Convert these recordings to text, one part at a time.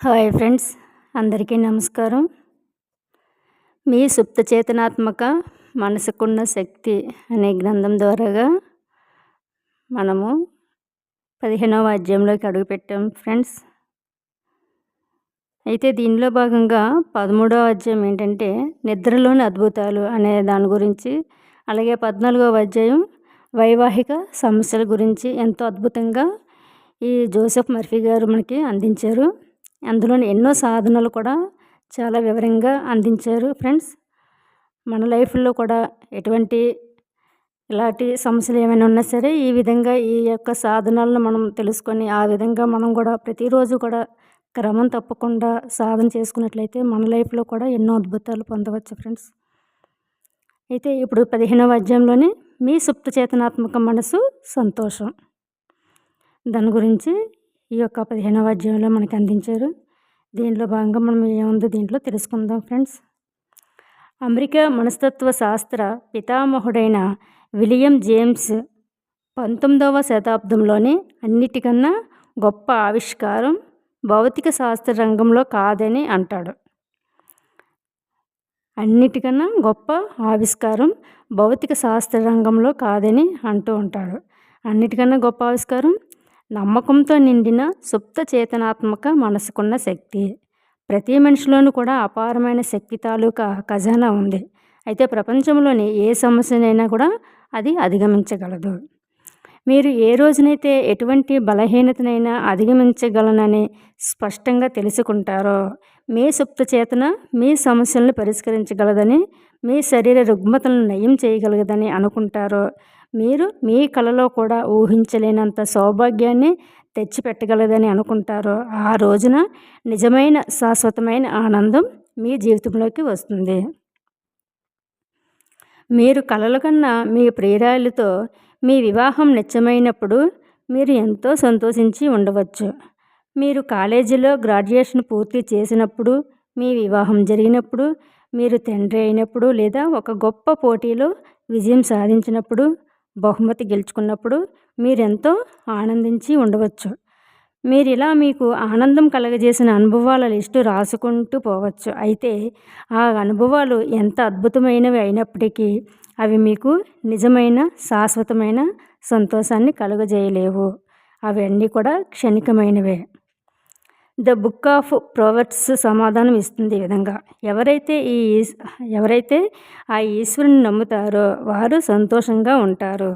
Hi friends అందరికీ నమస్కారం. మీ సుప్త చేతనాత్మక మనసుకున్న శక్తి అనే గ్రంథం ద్వారాగా మనము పదిహేనవ అధ్యాయంలోకి అడుగుపెట్టాం ఫ్రెండ్స్. అయితే దీనిలో భాగంగా పదమూడవ అధ్యాయం ఏంటంటే నిద్రలోని అద్భుతాలు అనే దాని గురించి అలాగే పద్నాలుగవ అధ్యాయం వైవాహిక సమస్యల గురించి ఎంతో అద్భుతంగా ఈ జోసెఫ్ మర్ఫీ గారు మనకి అందించారు. అందులోని ఎన్నో సాధనలు కూడా చాలా వివరంగా అందించారు ఫ్రెండ్స్. మన లైఫ్లో కూడా ఎటువంటి ఇలాంటి సమస్యలు ఏమైనా ఉన్నా సరే ఈ విధంగా ఈ యొక్క సాధనాలను మనం తెలుసుకొని ఆ విధంగా మనం కూడా ప్రతిరోజు కూడా క్రమం తప్పకుండా సాధన చేసుకున్నట్లయితే మన లైఫ్లో కూడా ఎన్నో అద్భుతాలు పొందవచ్చు ఫ్రెండ్స్. అయితే ఇప్పుడు పదిహేనవ అధ్యాయంలోనే మీ సుప్త చేతనాత్మక మనసు సంతోషం. దాని గురించి ఈ యొక్క పదిహేనవ అధ్యాయంలో మనకి అందించారు. దీనిలో భాగంగా మనం ఏముందో దీంట్లో తెలుసుకుందాం ఫ్రెండ్స్. అమెరికా మనస్తత్వ శాస్త్ర పితామహుడైన విలియం జేమ్స్ పంతొమ్మిదవ శతాబ్దంలోనే అన్నిటికన్నా గొప్ప ఆవిష్కారం భౌతిక శాస్త్ర రంగంలో కాదని అంటాడు. అన్నిటికన్నా గొప్ప ఆవిష్కారం భౌతిక శాస్త్ర రంగంలో కాదని అంటూ ఉంటాడు. అన్నిటికన్నా గొప్ప ఆవిష్కారం నమ్మకంతో నిండిన సుప్త చేతనాత్మక మనసుకున్న శక్తి. ప్రతి మనిషిలోనూ కూడా అపారమైన శక్తి తాలూకా ఖజానా ఉంది. అయితే ప్రపంచంలోని ఏ సమస్యనైనా కూడా అది అధిగమించగలదు. మీరు ఏ రోజునైతే ఎటువంటి బలహీనతనైనా అధిగమించగలనని స్పష్టంగా తెలుసుకుంటారో మీ సుప్త చేతన మీ సమస్యలను పరిష్కరించగలదని మీ శరీర రుగ్మతలను నయం చేయగలగదని అనుకుంటారో మీరు మీ కళలో కూడా ఊహించలేనంత సౌభాగ్యాన్ని తెచ్చిపెట్టగలదని అనుకుంటారో ఆ రోజున నిజమైన శాశ్వతమైన ఆనందం మీ జీవితంలోకి వస్తుంది. మీరు కలల కన్నా మీ ప్రియురాలతో మీ వివాహం నిత్యమైనప్పుడు మీరు ఎంతో సంతోషించి ఉండవచ్చు. మీరు కాలేజీలో గ్రాడ్యుయేషన్ పూర్తి చేసినప్పుడు మీ వివాహం జరిగినప్పుడు మీరు తండ్రి అయినప్పుడు లేదా ఒక గొప్ప పోటీలో విజయం సాధించినప్పుడు బహుమతి గెలుచుకున్నప్పుడు మీరెంతో ఆనందించి ఉండవచ్చు. మీరు ఇలా మీకు ఆనందం కలగజేసిన అనుభవాల లిస్టు రాసుకుంటూ పోవచ్చు. అయితే ఆ అనుభవాలు ఎంత అద్భుతమైనవి అయినప్పటికీ అవి మీకు నిజమైన శాశ్వతమైన సంతోషాన్ని కలుగజేయలేవు. అవన్నీ కూడా క్షణికమైనవే. ద బుక్ ఆఫ్ ప్రోవర్ట్స్ సమాధానం ఇస్తుంది ఈ విధంగా. ఎవరైతే ఈ ఎవరైతే ఆ ఈశ్వరుని నమ్ముతారో వారు సంతోషంగా ఉంటారు.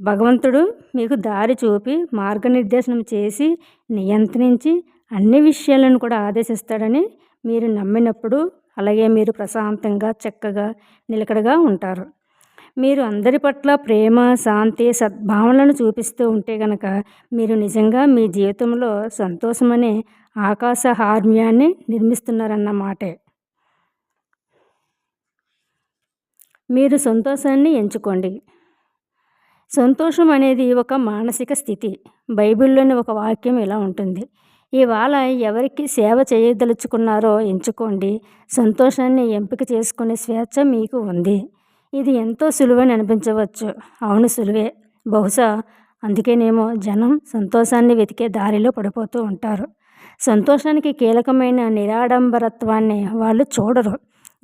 భగవంతుడు మీకు దారి చూపి మార్గనిర్దేశనం చేసి నియంత్రించి అన్ని విషయాలను కూడా ఆదేశిస్తాడని మీరు నమ్మినప్పుడు అలాగే మీరు ప్రశాంతంగా చక్కగా నిలకడగా ఉంటారు. మీరు అందరి పట్ల ప్రేమ శాంతి సద్భావనలను చూపిస్తూ ఉంటే కనుక మీరు నిజంగా మీ జీవితంలో సంతోషమనే ఆకాశ హార్మ్యాన్ని నిర్మిస్తున్నారన్నమాటే. మీరు సంతోషాన్ని ఎంచుకోండి. సంతోషం అనేది ఒక మానసిక స్థితి. బైబిల్లోని ఒక వాక్యం ఇలా ఉంటుంది. ఇవాళ ఎవరికి సేవ చేయదలుచుకున్నారో ఎంచుకోండి. సంతోషాన్ని ఎంపిక చేసుకునే స్వేచ్ఛ మీకు ఉంది. ఇది ఎంతో సులువని అనిపించవచ్చు. అవును సులువే. బహుశా అందుకేనేమో జనం సంతోషాన్ని వెతికే దారిలో పడిపోతూ ఉంటారు. సంతోషానికి కీలకమైన నిరాడంబరత్వాన్ని వాళ్ళు చూడరు.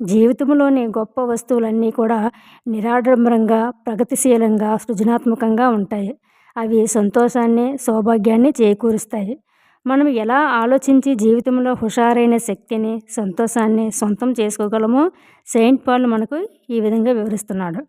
జీవితంలోని గొప్ప వస్తువులన్నీ కూడా నిరాడంబరంగా ప్రగతిశీలంగా సృజనాత్మకంగా ఉంటాయి. అవి సంతోషాన్ని సౌభాగ్యాన్ని చేకూరుస్తాయి. మనం ఎలా ఆలోచించి జీవితంలో హుషారైన శక్తిని సంతోషాన్ని సొంతం చేసుకోగలమో సెయింట్ పాల్ మనకు ఈ విధంగా వివరిస్తున్నాడు.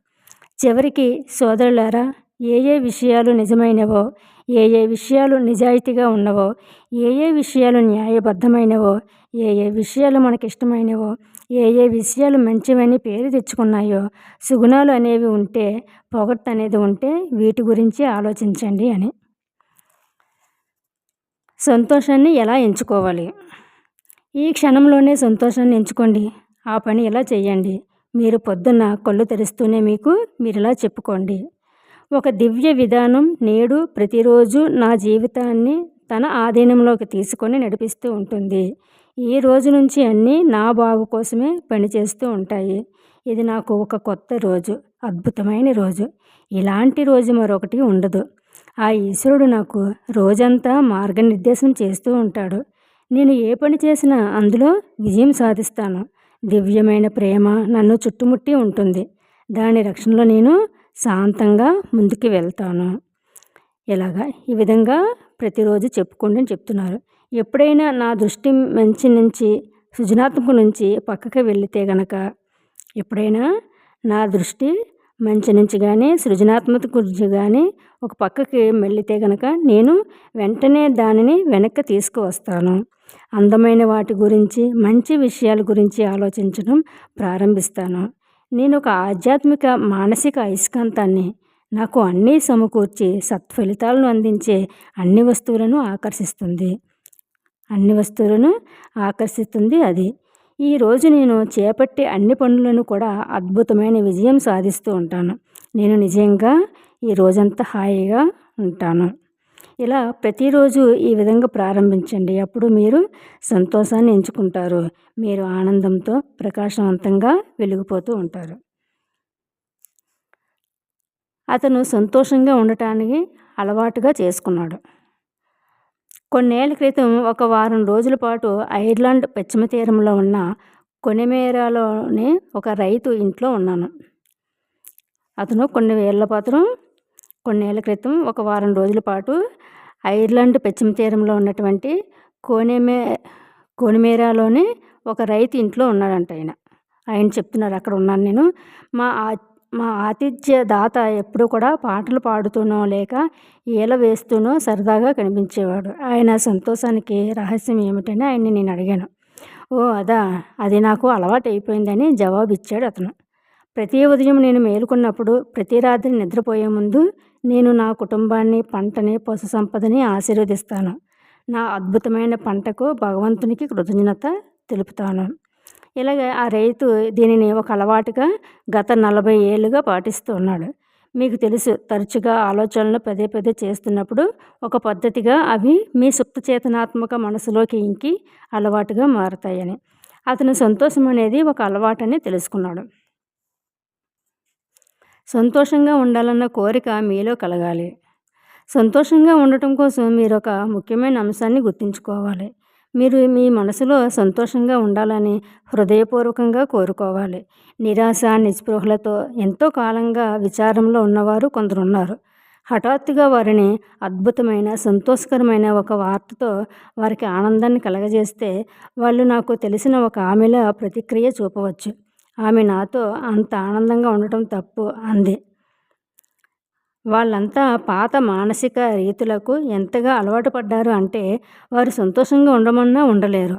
చివరికి సోదరులారా ఏ ఏ విషయాలు నిజమైనవో ఏ ఏ విషయాలు నిజాయితీగా ఉన్నవో ఏ ఏ విషయాలు న్యాయబద్ధమైనవో ఏ ఏ విషయాలు మనకి ఇష్టమైనవో ఏ ఏ విషయాలు మంచివని పేరు తెచ్చుకున్నాయో సుగుణాలు అనేవి ఉంటే పొగట్ అనేది ఉంటే వీటి గురించి ఆలోచించండి అని. సంతోషాన్ని ఎలా ఎంచుకోవాలి? ఈ క్షణంలోనే సంతోషాన్ని ఎంచుకోండి. ఆ పని ఇలా చేయండి? మీరు పొద్దున్న కళ్ళు తెరుస్తూనే మీకు మీరు ఇలా చెప్పుకోండి. ఒక దివ్య విధానం నేడు ప్రతిరోజు నా జీవితాన్ని తన ఆధీనంలోకి తీసుకొని నడిపిస్తూ ఉంటుంది. ఈ రోజు నుంచి అన్నీ నా బాగు కోసమే పనిచేస్తూ ఉంటాయి. ఇది నాకు ఒక కొత్త రోజు అద్భుతమైన రోజు. ఇలాంటి రోజు మరొకటి ఉండదు. ఆ ఈశ్వరుడు నాకు రోజంతా మార్గనిర్దేశం చేస్తూ ఉంటాడు. నేను ఏ పని చేసినా అందులో విజయం సాధిస్తాను. దివ్యమైన ప్రేమ నన్ను చుట్టుముట్టి ఉంటుంది. దాని రక్షణలో నేను శాంతంగా ముందుకు వెళ్తాను. ఇలాగా ఈ విధంగా ప్రతిరోజు చెప్పుకోండి అని చెప్తున్నారు. ఎప్పుడైనా నా దృష్టి మంచి నుంచి సృజనాత్మక నుంచి పక్కకి వెళితే గనక ఎప్పుడైనా నా దృష్టి మంచి నుంచి కానీ సృజనాత్మక గురించి కానీ ఒక పక్కకి మెల్లితే గనక నేను వెంటనే దానిని వెనక్కి తీసుకువస్తాను. అందమైన వాటి గురించి మంచి విషయాల గురించి ఆలోచించడం ప్రారంభిస్తాను. నేను ఒక ఆధ్యాత్మిక మానసిక అయస్కాంతాన్ని నాకు అన్నీ సమకూర్చి సత్ఫలితాలను అందించే అన్ని వస్తువులను ఆకర్షిస్తుంది. అన్ని వస్తువులను ఆకర్షిస్తుంది అది. ఈరోజు నేను చేపట్టే అన్ని పనులను కూడా అద్భుతమైన విజయం సాధిస్తూ ఉంటాను. నేను నిజంగా ఈ రోజంతా హాయిగా ఉంటాను. ఇలా ప్రతిరోజు ఈ విధంగా ప్రారంభించండి. అప్పుడు మీరు సంతోషాన్ని ఎంచుకుంటారు. మీరు ఆనందంతో ప్రకాశవంతంగా వెలిగిపోతూ ఉంటారు. అతను సంతోషంగా ఉండటానికి అలవాటుగా చేసుకున్నాడు. కొన్నేళ్ళ క్రితం ఒక వారం రోజుల పాటు ఐర్లాండ్ పశ్చిమ తీరంలో ఉన్న కొనిమేరాలోనే ఒక రైతు ఇంట్లో ఉన్నాను. అతను కొన్ని వేళ్ళ పాత్రం కొన్నేళ్ళ క్రితం ఒక వారం రోజుల పాటు ఐర్లాండ్ పశ్చిమ తీరంలో ఉన్నటువంటి కోనేమే కోనిమేరాలోని ఒక రైతు ఇంట్లో ఉన్నాడంట ఆయన. ఆయన చెప్తున్నారు అక్కడ ఉన్నాను నేను. మా మా ఆతిథ్య దాత ఎప్పుడు కూడా పాటలు పాడుతూనో లేక ఈల వేస్తూనో సరదాగా కనిపించేవాడు. ఆయన సంతోషానికి రహస్యం ఏమిటని ఆయన్ని నేను అడిగాను. ఓ అదా అది నాకు అలవాటు అయిపోయిందని జవాబు ఇచ్చాడు అతను. ప్రతి ఉదయం నేను మేలుకున్నప్పుడు ప్రతి రాత్రి నిద్రపోయే ముందు నేను నా కుటుంబాన్ని పంటని పశు సంపదని ఆశీర్వదిస్తాను. నా అద్భుతమైన పంటకు భగవంతునికి కృతజ్ఞత తెలుపుతాను. ఇలాగే ఆ రైతు దీనిని ఒక అలవాటుగా గత నలభై ఏళ్ళుగా పాటిస్తూ ఉన్నాడు. మీకు తెలుసు తరచుగా ఆలోచనలు పదే పదే చేస్తున్నప్పుడు ఒక పద్ధతిగా అవి మీ సుప్తచేతనాత్మక మనసులోకి ఇంకి అలవాటుగా మారుతాయని. అతను సంతోషం అనేది ఒక అలవాటని తెలుసుకున్నాడు. సంతోషంగా ఉండాలన్న కోరిక మీలో కలగాలి. సంతోషంగా ఉండటం కోసం మీరు ఒక ముఖ్యమైన అంశాన్ని గుర్తుంచుకోవాలి. మీరు మీ మనసులో సంతోషంగా ఉండాలని హృదయపూర్వకంగా కోరుకోవాలి. నిరాశ నిస్పృహలతో ఎంతో కాలంగా విచారంలో ఉన్నవారు కొందరున్నారు. హఠాత్తుగా వారిని అద్భుతమైన సంతోషకరమైన ఒక వార్తతో వారికి ఆనందాన్ని కలగజేస్తే వాళ్ళు నాకు తెలిసిన ఒక ఆమెల ప్రతిక్రియ చూపవచ్చు. ఆమె నాతో అంత ఆనందంగా ఉండటం తప్పు అంది. వాళ్ళంతా పాత మానసిక రీతులకు ఎంతగా అలవాటు పడ్డారు అంటే వారు సంతోషంగా ఉండమన్నా ఉండలేరు.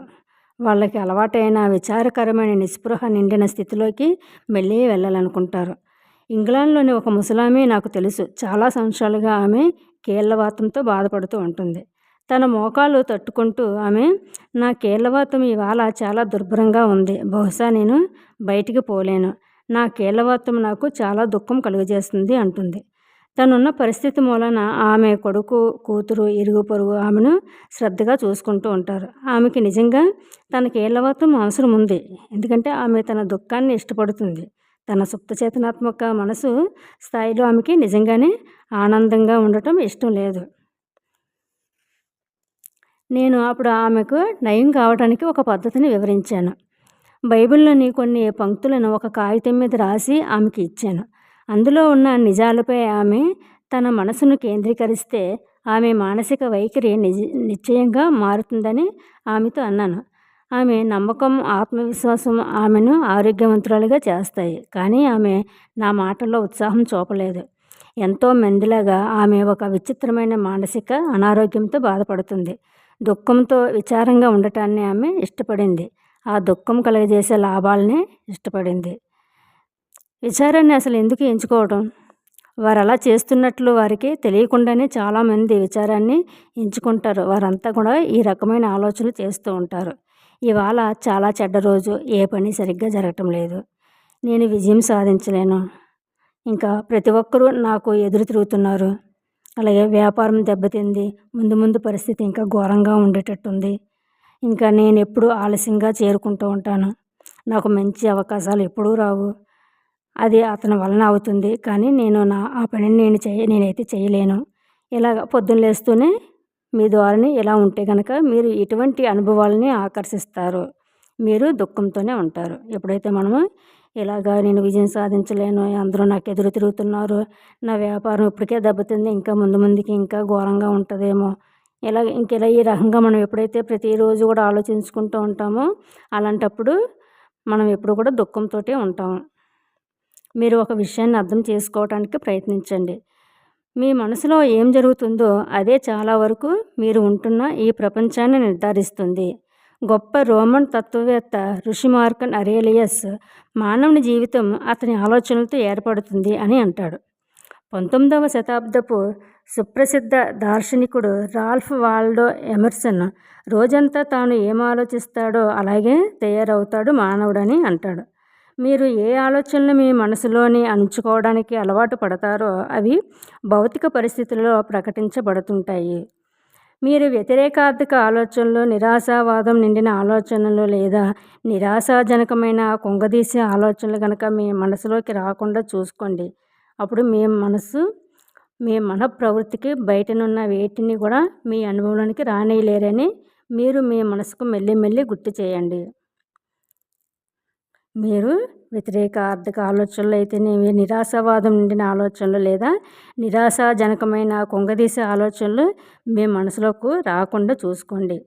వాళ్ళకి అలవాటైన విచారకరమైన నిస్పృహ నిండిన స్థితిలోకి మళ్ళీ వెళ్ళాలనుకుంటారు. ఇంగ్లాండ్లోని ఒక ముసలామే నాకు తెలుసు. చాలా సంవత్సరాలుగా ఆమె కీళ్ళవాతంతో బాధపడుతూ ఉంటుంది. తన మోకాలు తట్టుకుంటూ ఆమె నా కీళ్ళవాతం ఇవాళ చాలా దుర్భరంగా ఉంది. బహుశా నేను బయటికి పోలేను. నా కీళ్ళవాతం నాకు చాలా దుఃఖం కలుగజేస్తుంది అంటుంది. తనున్న పరిస్థితి మూలన ఆమె కొడుకు కూతురు ఇరుగు పొరుగు ఆమెను శ్రద్ధగా చూసుకుంటూ ఉంటారు. ఆమెకి నిజంగా తన కీళ్ళవాతం అవసరం ఉంది. ఎందుకంటే ఆమె తన దుఃఖాన్ని ఇష్టపడుతుంది. తన సుప్తచేతనాత్మక మనసు స్థాయిలో ఆమెకి నిజంగానే ఆనందంగా ఉండటం ఇష్టం లేదు. నేను అప్పుడు ఆమెకు నయం కావడానికి ఒక పద్ధతిని వివరించాను. బైబిల్లోని కొన్ని పంక్తులను ఒక కాగితం మీద రాసి ఆమెకి ఇచ్చాను. అందులో ఉన్న నిజాలపై ఆమె తన మనసును కేంద్రీకరిస్తే ఆమె మానసిక వైఖరి నిజ నిశ్చయంగా మారుతుందని ఆమెతో అన్నాను. ఆమె నమ్మకం ఆత్మవిశ్వాసం ఆమెను ఆరోగ్యవంతురాలుగా చేస్తాయి కానీ ఆమె నా మాటల్లో ఉత్సాహం చూపలేదు. ఎంతో మందిలాగా ఆమె ఒక విచిత్రమైన మానసిక అనారోగ్యంతో బాధపడుతుంది. దుఃఖంతో విచారంగా ఉండటాన్ని ఆమె ఇష్టపడింది. ఆ దుఃఖం కలుగజేసే లాభాలనే ఇష్టపడింది. విచారాన్ని అసలు ఎందుకు ఎంచుకోవడం వారు అలా చేస్తున్నట్లు వారికి తెలియకుండానే చాలామంది విచారాన్ని ఎంచుకుంటారు. వారంతా కూడా ఈ రకమైన ఆలోచనలు చేస్తూ ఉంటారు. ఇవాళ చాలా చెడ్డ రోజు. ఏ పని సరిగ్గా జరగటం లేదు. నేను విజయం సాధించలేను. ఇంకా ప్రతి ఒక్కరూ నాకు ఎదురు తిరుగుతున్నారు. అలాగే వ్యాపారం దెబ్బతింది. ముందు ముందు పరిస్థితి ఇంకా ఘోరంగా ఉండేటట్టుంది. ఇంకా నేను ఎప్పుడూ ఆలస్యంగా చేరుకుంటూ ఉంటాను. నాకు మంచి అవకాశాలు ఎప్పుడూ రావు. అది అతని వలన అవుతుంది. కానీ నేను నా ఆ పనిని నేను చేయ నేనైతే చేయలేను. ఇలాగ పొద్దున్న లేస్తూనే మీ ధోరణి ఇలా ఉంటే కనుక మీరు ఇటువంటి అనుభవాలని ఆకర్షిస్తారు. మీరు దుఃఖంతోనే ఉంటారు. ఎప్పుడైతే మనము ఇలాగా నేను విజయం సాధించలేను అందరూ నాకు ఎదురు తిరుగుతున్నారు నా వ్యాపారం ఇప్పటికే దెబ్బతింది ఇంకా ముందు ముందుకి ఇంకా ఘోరంగా ఉంటుందేమో. ఇలా ఇంకెలా ఈ రకంగా మనం ఎప్పుడైతే ప్రతిరోజు కూడా ఆలోచించుకుంటూ ఉంటామో అలాంటప్పుడు మనం ఎప్పుడు కూడా దుఃఖంతో ఉంటాము. మీరు ఒక విషయాన్ని అర్థం చేసుకోవడానికి ప్రయత్నించండి. మీ మనసులో ఏం జరుగుతుందో అదే చాలా వరకు మీరు ఉంటున్న ఈ ప్రపంచాన్ని నిర్ధారిస్తుంది. గొప్ప రోమన్ తత్వవేత్త ఋషిమార్కన్ అరేలియస్ మానవుని జీవితం అతని ఆలోచనలతో ఏర్పడుతుంది అని అంటాడు. పంతొమ్మిదవ శతాబ్దపు సుప్రసిద్ధ దార్శనికుడు రాల్ఫ్ వాల్డో ఎమర్సన్ రోజంతా తాను ఏం ఆలోచిస్తాడో అలాగే తయారవుతాడు మానవుడని అంటాడు. మీరు ఏ ఆలోచనలు మీ మనసులోని అణుచుకోవడానికి అలవాటు పడతారో అవి భౌతిక పరిస్థితుల్లో ప్రకటించబడుతుంటాయి. మీరు వ్యతిరేకార్థక ఆలోచనలు నిరాశావాదం నిండిన ఆలోచనలు లేదా నిరాశాజనకమైన కుంగదీసే ఆలోచనలు కనుక మీ మనసులోకి రాకుండా చూసుకోండి. అప్పుడు మీ మనసు మీ మన ప్రవృత్తికి బయటనున్న వేటిని కూడా మీ అనుభవంలోనికి రానేయలేరని మీరు మీ మనసుకు మెల్లి గుర్తు చేయండి. మీరు వ్యతిరేక ఆర్థిక ఆలోచనలు అయితేనేమి నిరాశావాదం నిండిన ఆలోచనలు లేదా నిరాశాజనకమైన కుంగదీసే ఆలోచనలు మీ మనసులోకి రాకుండా చూసుకోండి.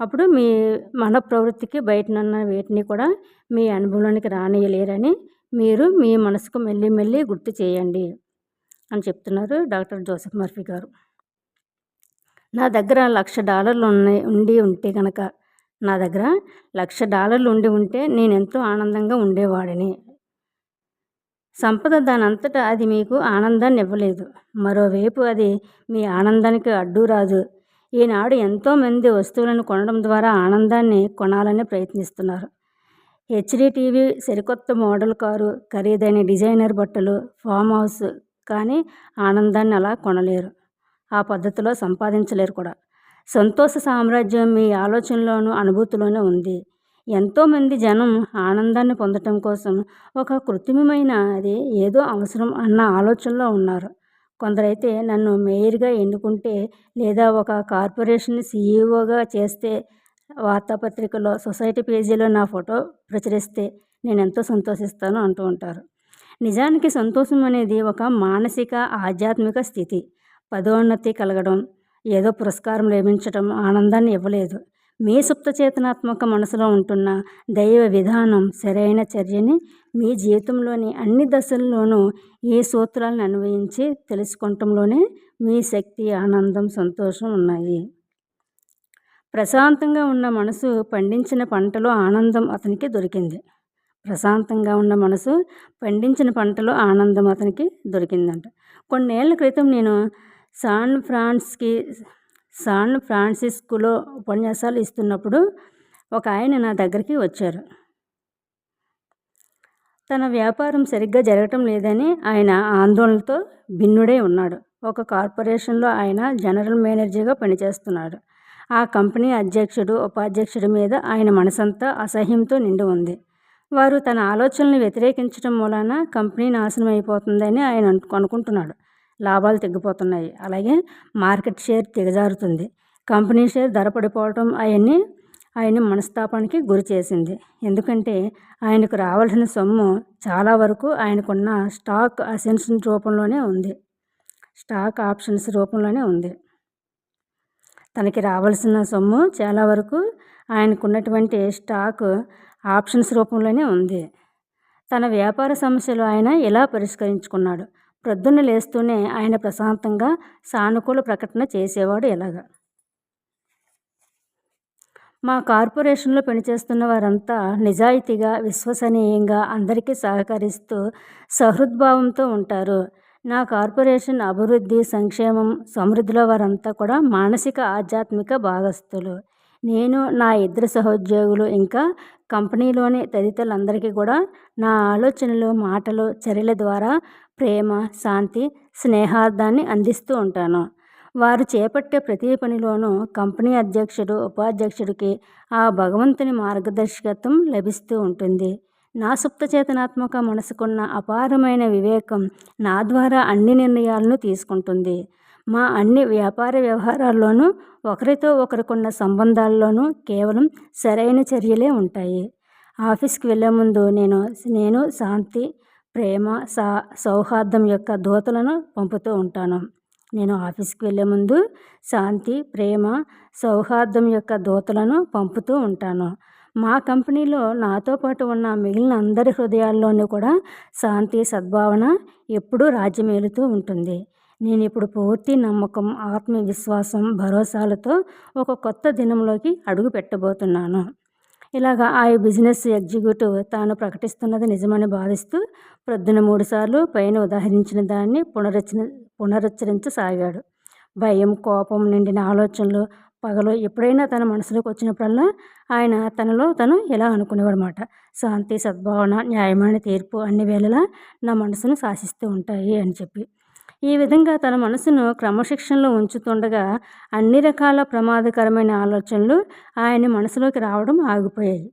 అప్పుడు మీ మన ప్రవృత్తికి బయటనున్న వీటిని కూడా మీ అనుభవంలోనికి రానియలేరని మీరు మీ మనసుకు మెల్లి మెల్లి గుర్తు చేయండి అని చెప్తున్నారు డాక్టర్ జోసెఫ్ మర్ఫీ గారు. నా దగ్గర లక్ష డాలర్లు ఉన్నాయి ఉండి ఉంటే కనుక నా దగ్గర లక్ష డాలర్లు ఉండి ఉంటే నేను ఎంతో ఆనందంగా ఉండేవాడిని. సంపద దానంతటా అది మీకు ఆనందాన్ని ఇవ్వలేదు మరోవైపు అది మీ ఆనందానికి అడ్డు రాదు ఈనాడు ఎంతోమంది వస్తువులను కొనడం ద్వారా ఆనందాన్ని కొనాలని ప్రయత్నిస్తున్నారు. హెచ్డి టీవీ సరికొత్త మోడల్ కారు ఖరీదైన డిజైనర్ బట్టలు ఫామ్ హౌస్ కానీ ఆనందాన్ని అలా కొనలేరు. ఆ పద్ధతిలో సంపాదించలేరు కూడా. సంతోష సామ్రాజ్యం మీ ఆలోచనలోనూ అనుభూతిలోనే ఉంది. ఎంతోమంది జనం ఆనందాన్ని పొందటం కోసం ఒక కృత్రిమమైన అది ఏదో అవసరం అన్న ఆలోచనలో ఉన్నారు. కొందరైతే నన్ను మేయర్గా ఎన్నుకుంటే లేదా ఒక కార్పొరేషన్ సీఈఓగా చేస్తే వార్తాపత్రికలో సొసైటీ పేజీలో నా ఫోటో ప్రచురిస్తే నేను ఎంతో సంతోషిస్తాను అంటూ ఉంటారు. నిజానికి సంతోషం అనేది ఒక మానసిక ఆధ్యాత్మిక స్థితి. పదోన్నతి కలగడం ఏదో పురస్కారం లభించటం ఆనందాన్ని ఇవ్వలేదు. మీ సుప్త చేతనాత్మక మనసులో ఉంటున్న దైవ విధానం సరైన చర్యని మీ జీవితంలోని అన్ని దశల్లోనూ ఈ సూత్రాలను అన్వయించి తెలుసుకుంటంలోనే మీ శక్తి ఆనందం సంతోషం ఉన్నాయి. ప్రశాంతంగా ఉన్న మనసు పండించిన పంటలో ఆనందం అతనికి దొరికింది. ప్రశాంతంగా ఉన్న మనసు పండించిన పంటలో ఆనందం అతనికి దొరికిందంట. కొన్నేళ్ళ క్రితం నేను సాన్ ఫ్రాన్స్కి సాన్ ఫ్రాన్సిస్కోలో ఉపన్యాసాలు ఇస్తున్నప్పుడు ఒక ఆయన నా దగ్గరికి వచ్చారు. తన వ్యాపారం సరిగ్గా జరగటం లేదని ఆయన ఆందోళనతో భిన్నుడై ఉన్నాడు. ఒక కార్పొరేషన్లో ఆయన జనరల్ మేనేజర్గా పనిచేస్తున్నాడు. ఆ కంపెనీ అధ్యక్షుడు ఉపాధ్యక్షుడి మీద ఆయన మనసంతా అసహ్యంతో నిండి ఉంది. వారు తన ఆలోచనలను వ్యతిరేకించడం మూలాన కంపెనీ నాశనం అయిపోతుందని ఆయన అనుకుంటున్నాడు. లాభాలు తగ్గిపోతున్నాయి అలాగే మార్కెట్ షేర్ దిగజారుతుంది కంపెనీ షేర్ ధర పడిపోవటం అవన్నీ ఆయన మనస్తాపానికి గురి చేసింది. ఎందుకంటే ఆయనకు రావాల్సిన సొమ్ము చాలా వరకు ఆయనకున్న స్టాక్ అసెన్షన్ రూపంలోనే ఉంది. స్టాక్ ఆప్షన్స్ రూపంలోనే ఉంది. తనకి రావాల్సిన సొమ్ము చాలా వరకు ఆయనకున్నటువంటి స్టాక్ ఆప్షన్స్ రూపంలోనే ఉంది. తన వ్యాపార సమస్యలు ఆయన ఎలా పరిష్కరించుకున్నాడు? ప్రొద్దున లేస్తూనే ఆయన ప్రశాంతంగా సానుకూల ప్రకటన చేసేవాడు ఎలాగా? మా కార్పొరేషన్లో పనిచేస్తున్న వారంతా నిజాయితీగా విశ్వసనీయంగా అందరికీ సహకరిస్తూ సహృద్భావంతో ఉంటారు. నా కార్పొరేషన్ అభివృద్ధి సంక్షేమం సమృద్ధిలో వారంతా కూడా మానసిక ఆధ్యాత్మిక భాగస్థులు. నేను నా ఇద్దరు సహోద్యోగులు ఇంకా కంపెనీలోని తదితరులందరికీ కూడా నా ఆలోచనలు మాటలు చర్యల ద్వారా ప్రేమ శాంతి స్నేహార్థాన్ని అందిస్తూ ఉంటాను. వారు చేపట్టే ప్రతి పనిలోనూ కంపెనీ అధ్యక్షుడు ఉపాధ్యక్షుడికి ఆ భగవంతుని మార్గదర్శకత్వం లభిస్తూ ఉంటుంది. నా సుప్తచేతనాత్మక మనసుకున్న అపారమైన వివేకం నా ద్వారా అన్ని నిర్ణయాలను తీసుకుంటుంది. మా అన్ని వ్యాపార వ్యవహారాల్లోనూ ఒకరితో ఒకరికున్న సంబంధాల్లోనూ కేవలం సరైన చర్యలే ఉంటాయి. ఆఫీస్కి వెళ్ళే ముందు నేను నేను శాంతి ప్రేమ సా సౌహార్దం యొక్క దూతలను పంపుతూ ఉంటాను. నేను ఆఫీస్కి వెళ్ళే ముందు శాంతి ప్రేమ సౌహార్దం యొక్క దూతలను పంపుతూ ఉంటాను. మా కంపెనీలో నాతో పాటు ఉన్న మిగిలిన అందరి హృదయాల్లోనూ కూడా శాంతి సద్భావన ఎప్పుడూ రాజ్యమేలుతూ ఉంటుంది. నేను ఇప్పుడు పూర్తి నమ్మకం ఆత్మవిశ్వాసం భరోసాలతో ఒక కొత్త దినంలోకి అడుగు పెట్టబోతున్నాను ఇలాగా ఆ బిజినెస్ ఎగ్జిక్యూటివ్ తాను ప్రకటిస్తున్నది నిజమని భావిస్తూ ప్రొద్దున మూడుసార్లు పైన ఉదాహరించిన దాన్ని పునరుచ్చ పునరుచ్చరించసాగాడు. భయం కోపం నిండిన ఆలోచనలు పగలు ఎప్పుడైనా తన మనసులోకి వచ్చినప్పుడల్లా ఆయన తనలో తను ఇలా అనుకునేవాడనమాట శాంతి సద్భావన న్యాయమైన తీర్పు అన్ని వేళలా నా మనసును శాసిస్తూ ఉంటాయి అని చెప్పి. ఈ విధంగా తన మనసును క్రమశిక్షణలో ఉంచుతుండగా అన్ని రకాల ప్రమాదకరమైన ఆలోచనలు ఆయన మనసులోకి రావడం ఆగిపోయాయి.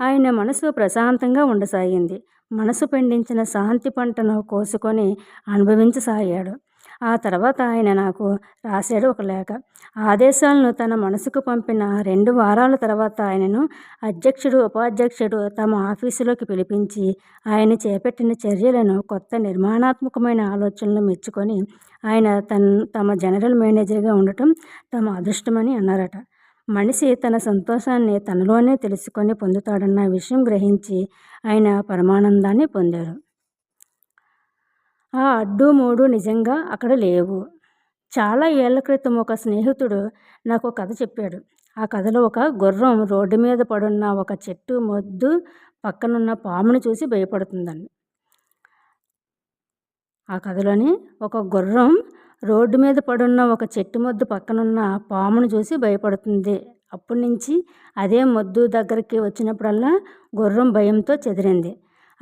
ఆయన మనసు ప్రశాంతంగా ఉండసాగింది. మనసు పండించిన శాంతి పంటను కోసుకొని అనుభవించసాగాడు. ఆ తర్వాత ఆయన నాకు రాశాడు ఒక లేఖ. ఆదేశాలను తన మనసుకు పంపిన రెండు వారాల తర్వాత ఆయనను అధ్యక్షుడు ఉపాధ్యక్షుడు తమ ఆఫీసులోకి పిలిపించి ఆయన చేపట్టిన చర్యలను కొత్త నిర్మాణాత్మకమైన ఆలోచనలు మెచ్చుకొని ఆయన తన తమ జనరల్ మేనేజర్గా ఉండటం తమ అదృష్టమని అన్నారట. మనిషి తన సంతోషాన్ని తనలోనే తెలుసుకొని పొందుతాడన్న విషయం గ్రహించి ఆయన పరమానందాన్ని పొందారు. ఆ అడ్డు మూడు నిజంగా అక్కడ లేవు. చాలా ఏళ్ళ క్రితం ఒక స్నేహితుడు నాకు కథ చెప్పాడు. ఆ కథలో ఒక గుర్రం రోడ్డు మీద పడున్న ఒక చెట్టు మొద్దు పక్కనున్న పామును చూసి భయపడుతుందండి. ఆ కథలోని ఒక గుర్రం రోడ్డు మీద పడున్న ఒక చెట్టు మొద్దు పక్కనున్న పామును చూసి భయపడుతుంది. అప్పటి నుంచి అదే మొద్దు దగ్గరికి వచ్చినప్పుడల్లా గుర్రం భయంతో చెదిరింది.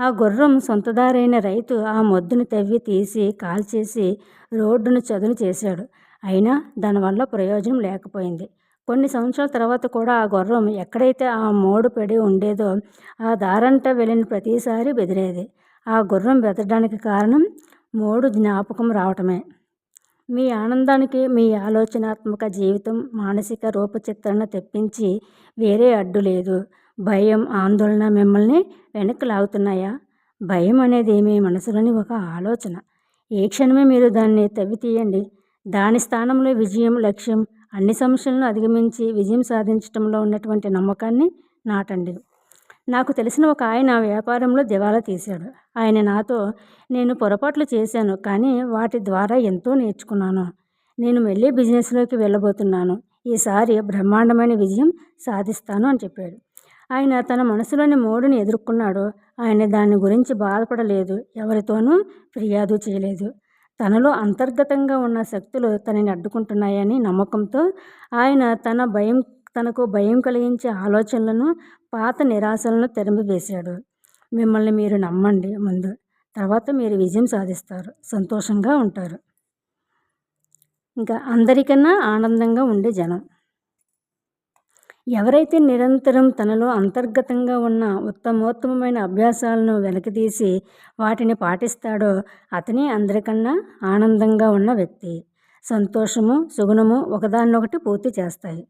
ఆ గుర్రం సొంతదారైన రైతు ఆ మొద్దును తవ్వి తీసి కాల్చేసి రోడ్డును చదును చేశాడు. అయినా దానివల్ల ప్రయోజనం లేకపోయింది. కొన్ని సంవత్సరాల తర్వాత కూడా ఆ గుర్రం ఎక్కడైతే ఆ మోడు పడి ఉండేదో ఆ దారంట వెళ్ళిన ప్రతిసారి బెదిరేది. ఆ గుర్రం బెదరడానికి కారణం మోడు జ్ఞాపకం రావటమే. మీ ఆనందానికి మీ ఆలోచనాత్మక జీవితం మానసిక రూపచిత్రణ తెప్పించి వేరే అడ్డు లేదు. భయం ఆందోళన మిమ్మల్ని వెనక్కి లాగుతున్నాయా భయం అనేది మీ మనసులోని ఒక ఆలోచన. ఏ క్షణమే మీరు దాన్ని తవ్వి తీయండి దాని స్థానంలో విజయం లక్ష్యం అన్ని సమస్యలను అధిగమించి విజయం సాధించడంలో ఉన్నటువంటి నమ్మకాన్ని నాటండి. నాకు తెలిసిన ఒక ఆయన వ్యాపారంలో దివాలా తీశాడు. ఆయన నాతో నేను పొరపాట్లు చేశాను కానీ వాటి ద్వారా ఎంతో నేర్చుకున్నాను. నేను మళ్ళీ బిజినెస్లోకి వెళ్ళబోతున్నాను. ఈసారి బ్రహ్మాండమైన విజయం సాధిస్తాను అని చెప్పాడు. ఆయన తన మనసులోని మూడుని ఎదుర్కొన్నాడు. ఆయన దాని గురించి బాధపడలేదు. ఎవరితోనూ ఫిర్యాదు చేయలేదు. తనలో అంతర్గతంగా ఉన్న శక్తులు తనని అడ్డుకుంటున్నాయని నమ్మకంతో ఆయన తన భయం తనకు భయం కలిగించే ఆలోచనలను పాత నిరాశలను తరిమివేశాడు. మిమ్మల్ని మీరు నమ్మండి ముందు. తర్వాత మీరు విజయం సాధిస్తారు. సంతోషంగా ఉంటారు. ఇంకా అందరికన్నా ఆనందంగా ఉండే జనం. ఎవరైతే నిరంతరం తనలో అంతర్గతంగా ఉన్న ఉత్తమోత్తమమైన అభ్యాసాలను వెనకతీసి వాటిని పాటిస్తాడో అతనే అందరికన్నా ఆనందంగా ఉన్న వ్యక్తి. సంతోషము సుగుణము ఒకదాన్నొకటి పూర్తి చేస్తాయి.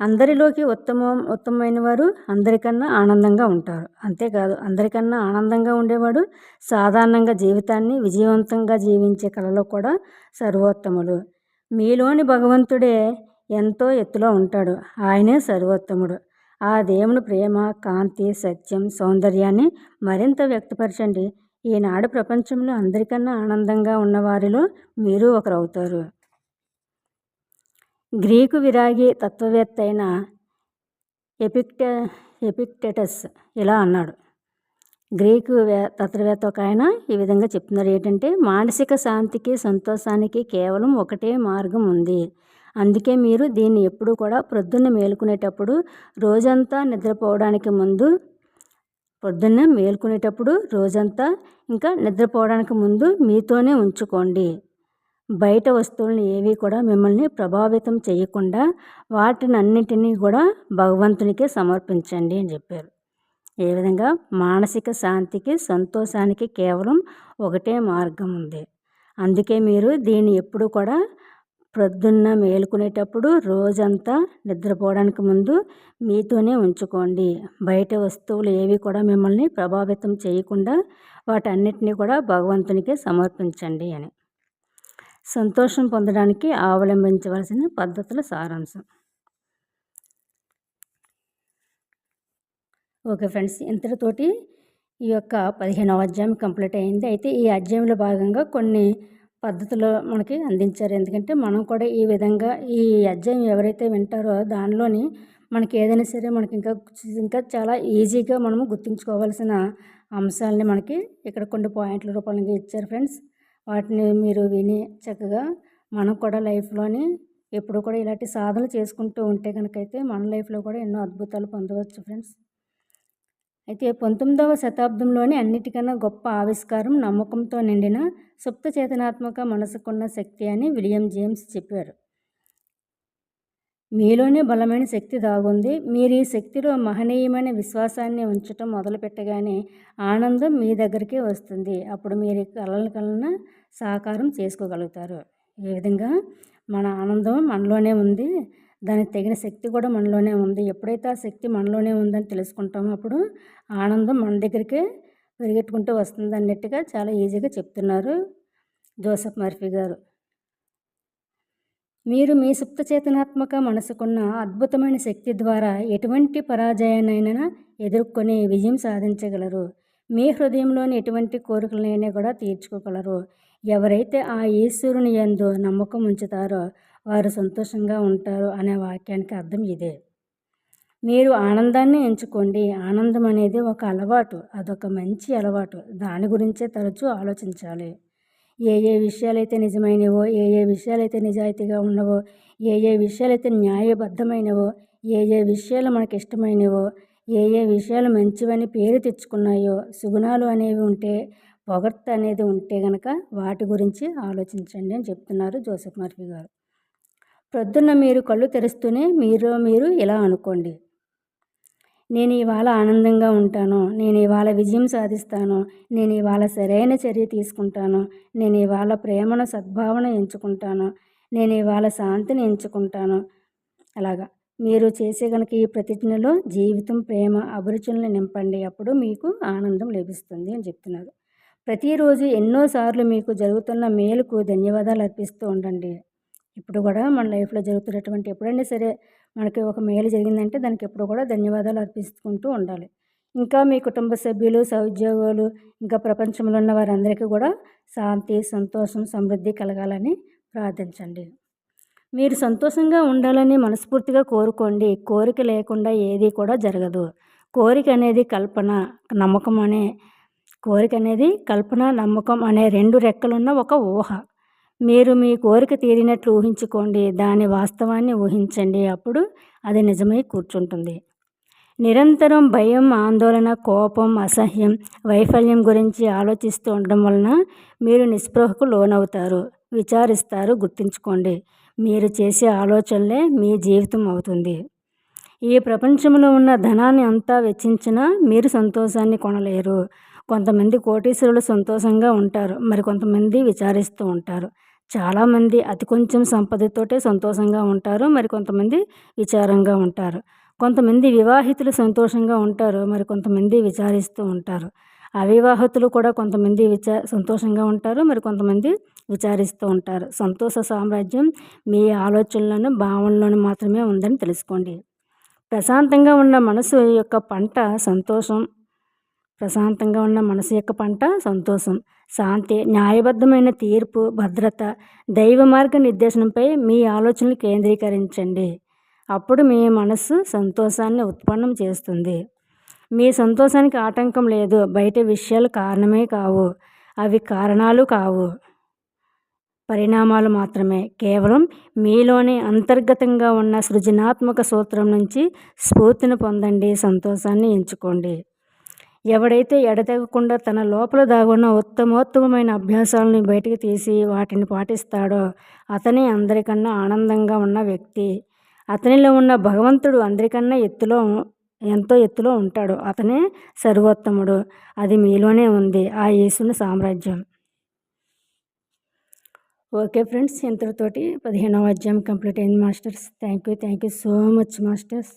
అందరిలోకి ఉత్తమం ఉత్తమమైన వారు అందరికన్నా ఆనందంగా ఉంటారు. అంతేకాదు అందరికన్నా ఆనందంగా ఉండేవాడు సాధారణంగా జీవితాన్ని విజయవంతంగా జీవించే కళలో కూడా సర్వోత్తములు మీలోని భగవంతుడే ఎంతో ఎత్తులో ఉంటాడు. ఆయనే సర్వోత్తముడు. ఆ దేవుని ప్రేమ కాంతి సత్యం సౌందర్యాన్ని మరింత వ్యక్తపరచండి. ఈనాడు ప్రపంచంలో అందరికన్నా ఆనందంగా ఉన్నవారిలో మీరు ఒకరవుతారు. గ్రీకు విరాగి తత్వవేత్త అయిన ఎపిక్ట ఎపిక్టెటస్ ఇలా అన్నాడు. గ్రీకు తత్వవేత్త ఒక ఆయన ఈ విధంగా చెప్తున్నారు. ఏంటంటే మానసిక శాంతికి సంతోషానికి కేవలం ఒకటే మార్గం ఉంది. అందుకే మీరు దీన్ని ఎప్పుడు కూడా ప్రొద్దున్న మేలుకునేటప్పుడు రోజంతా నిద్రపోవడానికి ముందు పొద్దున్న మేలుకునేటప్పుడు రోజంతా ఇంకా నిద్రపోవడానికి ముందు మీతోనే ఉంచుకోండి. బయట వస్తువులను ఏవి కూడా మిమ్మల్ని ప్రభావితం చేయకుండా వాటిని అన్నింటినీ కూడా భగవంతునికే సమర్పించండి అని చెప్పారు. ఏ విధంగా? మానసిక శాంతికి సంతోషానికి కేవలం ఒకటే మార్గం ఉంది. అందుకే మీరు దీన్ని ఎప్పుడు కూడా ప్రొద్దున్న మేలుకునేటప్పుడు రోజంతా నిద్రపోవడానికి ముందు మీతోనే ఉంచుకోండి. బయట వస్తువులు ఏవి కూడా మిమ్మల్ని ప్రభావితం చేయకుండా వాటన్నిటినీ కూడా భగవంతునికి సమర్పించండి అని. సంతోషం పొందడానికి అవలంబించవలసిన పద్ధతుల సారాంశం. ఓకే ఫ్రెండ్స్ ఇంతటితోటి ఈ యొక్క పదిహేనవ అధ్యాయం కంప్లీట్ అయింది. అయితే ఈ అధ్యాయంలో భాగంగా కొన్ని పద్ధతులు మనకి అందించారు. ఎందుకంటే మనం కూడా ఈ విధంగా ఈ అధ్యాయం ఎవరైతే వింటారో దానిలోని మనకి ఏదైనా సరే మనకి ఇంకా ఇంకా చాలా ఈజీగా మనము గుర్తుంచుకోవాల్సిన అంశాలని మనకి ఇక్కడ కొన్ని పాయింట్ల రూపంలో ఇచ్చారు ఫ్రెండ్స్. వాటిని మీరు విని చక్కగా మనం కూడా లైఫ్లోని ఎప్పుడు కూడా ఇలాంటి సాధనలు చేసుకుంటూ ఉంటే కనుకైతే మన లైఫ్లో కూడా ఎన్నో అద్భుతాలు పొందవచ్చు ఫ్రెండ్స్. అయితే పంతొమ్మిదవ శతాబ్దంలోనే అన్నిటికన్నా గొప్ప ఆవిష్కారం నమ్మకంతో నిండిన సుప్త చేతనాత్మక మనసుకున్న శక్తి అని విలియం జేమ్స్ చెప్పారు. మీలోనే బలమైన శక్తి దాగుంది. మీరు ఈ శక్తిలో మహనీయమైన విశ్వాసాన్ని ఉంచటం మొదలుపెట్టగానే ఆనందం మీ దగ్గరికే వస్తుంది. అప్పుడు మీరు కలల కలన సాకారం చేసుకోగలుగుతారు. ఏ విధంగా? మన ఆనందం మనలోనే ఉంది. దానికి తగిన శక్తి కూడా మనలోనే ఉంది. ఎప్పుడైతే ఆ శక్తి మనలోనే ఉందని తెలుసుకుంటామో అప్పుడు ఆనందం మన దగ్గరికే పరిగెట్టుకుంటూ వస్తుంది అన్నట్టుగా చాలా ఈజీగా చెప్తున్నారు జోసఫ్ మర్ఫీ గారు. మీరు మీ సుప్త చేతనాత్మక మనసుకున్న అద్భుతమైన శక్తి ద్వారా ఎటువంటి పరాజయాన్నైనా ఎదుర్కొని విజయం సాధించగలరు. మీ హృదయంలోని ఎటువంటి కోరికలనైనా కూడా తీర్చుకోగలరు. ఎవరైతే ఆ ఈశ్వరుని ఎందు నమ్మకం ఉంచుతారో వారు సంతోషంగా ఉంటారు అనే వాక్యానికి అర్థం ఇదే. మీరు ఆనందాన్ని ఎంచుకోండి. ఆనందం అనేది ఒక అలవాటు. అదొక మంచి అలవాటు. దాని గురించే తరచూ ఆలోచించాలి. ఏ ఏ విషయాలైతే నిజమైనవో ఏ ఏ విషయాలైతే నిజాయితీగా ఉన్నవో ఏ ఏ విషయాలైతే న్యాయబద్ధమైనవో ఏ ఏ విషయాలు మనకి ఇష్టమైనవో ఏ ఏ విషయాలు మంచివని పేరు తెచ్చుకున్నాయో సుగుణాలు అనేవి ఉంటే పొగర్త అనేది ఉంటే గనక వాటి గురించి ఆలోచించండి అని చెప్తున్నారు జోసెఫ్ మర్ఫీ గారు. ప్రొద్దున్న మీరు కళ్ళు తెరుస్తూనే మీరు మీరు ఇలా అనుకోండి. నేను ఇవాళ ఆనందంగా ఉంటాను. నేను ఇవాళ విజయం సాధిస్తాను. నేను ఇవాళ సరైన చర్య తీసుకుంటాను. నేను ఇవాళ ప్రేమను సద్భావన ఎంచుకుంటాను. నేను ఇవాళ శాంతిని ఎంచుకుంటాను. అలాగా. మీరు చేసే కనుక ఈ ప్రతిజ్ఞలో జీవితం ప్రేమ అభిరుచులను నింపండి. అప్పుడు మీకు ఆనందం లభిస్తుంది అని చెప్తున్నారు. ప్రతిరోజు ఎన్నోసార్లు మీకు జరుగుతున్న మేలుకు ధన్యవాదాలు అర్పిస్తూ ఉండండి. ఇప్పుడు కూడా మన లైఫ్లో జరుగుతున్నటువంటి ఎప్పుడైనా సరే మనకి ఒక మేలు జరిగిందంటే దానికి ఎప్పుడు కూడా ధన్యవాదాలు అర్పించుకుంటూ ఉండాలి. ఇంకా మీ కుటుంబ సభ్యులు సహోద్యోగులు ఇంకా ప్రపంచంలో ఉన్న వారందరికీ కూడా శాంతి సంతోషం సమృద్ధి కలగాలని ప్రార్థించండి. మీరు సంతోషంగా ఉండాలని మనస్ఫూర్తిగా కోరుకోండి. కోరిక లేకుండా ఏది కూడా జరగదు. కోరిక అనేది కల్పన నమ్మకం అనే కోరిక అనేది కల్పన నమ్మకం అనే రెండు రెక్కలున్న ఒక ఊహ. మీరు మీ కోరిక తీరినట్లు ఊహించుకోండి. దాని వాస్తవాన్ని ఊహించండి. అప్పుడు అది నిజమై కూర్చుంటుంది. నిరంతరం భయం ఆందోళన కోపం అసహ్యం వైఫల్యం గురించి ఆలోచిస్తూ ఉండడం వలన మీరు నిస్పృహకు లోనవుతారు. విచారిస్తారు. గుర్తుంచుకోండి. మీరు చేసే ఆలోచనలే మీ జీవితం అవుతుంది. ఈ ప్రపంచంలో ఉన్న ధనాన్ని అంతా వెచ్చించినా మీరు సంతోషాన్ని కొనలేరు. కొంతమంది కోటీశ్వరులు సంతోషంగా ఉంటారు. మరి కొంతమంది విచారిస్తూ ఉంటారు. చాలామంది అతి కొంచెం సంపదతోటే సంతోషంగా ఉంటారు. మరి కొంతమంది విచారంగా ఉంటారు. కొంతమంది వివాహితులు సంతోషంగా ఉంటారు. మరి కొంతమంది విచారిస్తూ ఉంటారు. అవివాహితులు కూడా కొంతమంది విచా సంతోషంగా ఉంటారు. మరి కొంతమంది విచారిస్తూ ఉంటారు. సంతోష సామ్రాజ్యం మీ ఆలోచనలను భావనలోను మాత్రమే ఉందని తెలుసుకోండి. ప్రశాంతంగా ఉన్న మనసు యొక్క పంట సంతోషం ప్రశాంతంగా ఉన్న మనసు యొక్క పంట సంతోషం. శాంతి న్యాయబద్ధమైన తీర్పు భద్రత దైవ మార్గ నిర్దేశనంపై మీ ఆలోచనలు కేంద్రీకరించండి. అప్పుడు మీ మనస్సు సంతోషాన్ని ఉత్పన్నం చేస్తుంది. మీ సంతోషానికి ఆటంకం లేదు. బయట విషయాలు కారణమే కావు. అవి కారణాలు కావు. పరిణామాలు మాత్రమే. కేవలం మీలోనే అంతర్గతంగా ఉన్న సృజనాత్మక సూత్రం నుంచి స్ఫూర్తిని పొందండి. సంతోషాన్ని ఎంచుకోండి. ఎవడైతే ఎడతెగకుండా తన లోపల దాగున్న ఉత్తమోత్తమైన అభ్యాసాలని బయటకు తీసి వాటిని పాటిస్తాడో అతనే అందరికన్నా ఆనందంగా ఉన్న వ్యక్తి. అతనిలో ఉన్న భగవంతుడు అందరికన్నా ఎత్తులో ఎంతో ఎత్తులో ఉంటాడు. అతనే సర్వోత్తముడు. అది మీలోనే ఉంది. ఆ యేసుని సామ్రాజ్యం. ఓకే ఫ్రెండ్స్ ఇంతటితోటి పదిహేనవ అధ్యాయం కంప్లీట్ అయింది masters. Thank you thank you so much masters.